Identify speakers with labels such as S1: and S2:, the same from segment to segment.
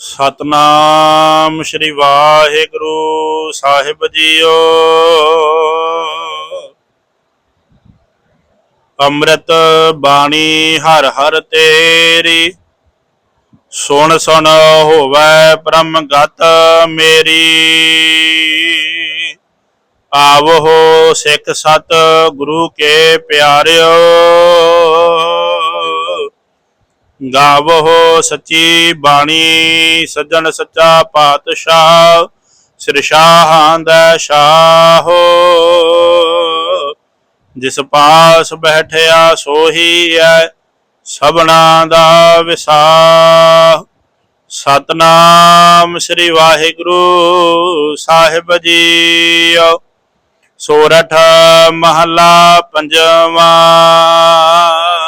S1: ਸਤਨਾਮ ਸ੍ਰੀ ਵਾਹਿਗੁਰੂ ਸਾਹਿਬ ਜੀਓ। ਅੰਮ੍ਰਿਤ ਬਾਣੀ ਹਰ ਹਰ ਤੇਰੀ, ਸੁਣ ਸੁਣ ਹੋਵੇ ਬ੍ਰਹਮ ਗਤ ਮੇਰੀ। ਆਵੋ ਸਿੱਖ ਸਤ ਗੁਰੂ ਕੇ ਪਿਆਰਿਓ। ਗਾਵੋ ਸੱਚੀ ਬਾਣੀ ਸੱਜਣ ਸੱਚਾ ਪਾਤਸ਼ਾਹ, ਸਿਰ ਸ਼ਾਹਾਂ ਦਾ ਸ਼ਾਹੋ। ਜਿਸ ਪਾਸ ਬੈਠਿਆ ਸੋਹੀ ਐ, ਸਭਨਾ ਦਾ ਵਿਸਾਹ। ਸਤਨਾਮ ਸ੍ਰੀ ਵਾਹਿਗੁਰੂ ਸਾਹਿਬ ਜੀਓ ਸੋਰਠ ਮਹਲਾ ਪੰਜਵਾਂ।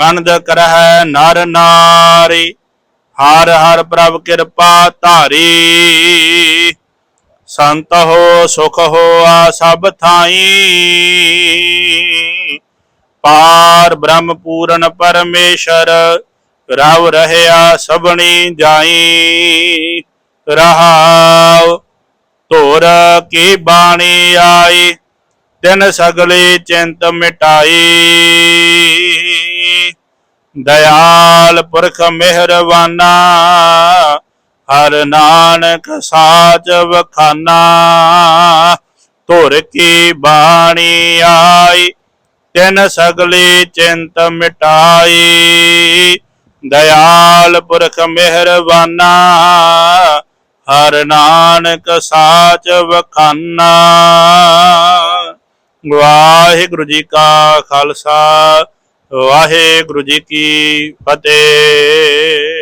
S1: ਆਨੰਦ ਕਰਹਿ ਨਰ ਨਾਰੀ, ਹਰ ਹਰ ਪ੍ਰਭ ਕਿਰਪਾ ਧਾਰੀ। ਸੰਤ ਹੋ, ਸੁਖ ਹੋਆ ਸਭ ਥਾਈ। ਪਾਰ ਬ੍ਰਹਮ ਪੂਰਨ ਪਰਮੇਸ਼ਰ, ਰਵ ਰਹਿਆ ਸਭਣੀ ਜਾਈ। ਰਹਾਉ ਤੋਰ ਕੀ ਬਾਣੀ ਆਈ, ਤਿਨ ਸਗਲੇ ਚਿੰਤ ਮਿਟਾਈ। ਦਇਆਲ ਪੁਰਖ ਮਿਹਰਵਾਨਾ ਹਰ ਨਾਨਕ ਸਾਚ ਵਖਾਨਾ। ਧੁਰ ਕੀ ਬਾਣੀ ਆਈ, ਤਿਨ ਸਗਲੇ ਚਿੰਤ ਮਿਟਾਈ। ਦਇਆਲ ਪੁਰਖ ਮਿਹਰਵਾਨਾ ਹਰ ਨਾਨਕ ਸਾਚ ਵਖਾਨਾ। ਵਾਹਿਗੁਰੂ ਜੀ ਕਾ ਖਾਲਸਾ ਵਾਹਿਗੁਰੂ ਜੀ ਕੀ ਫਤਿਹ।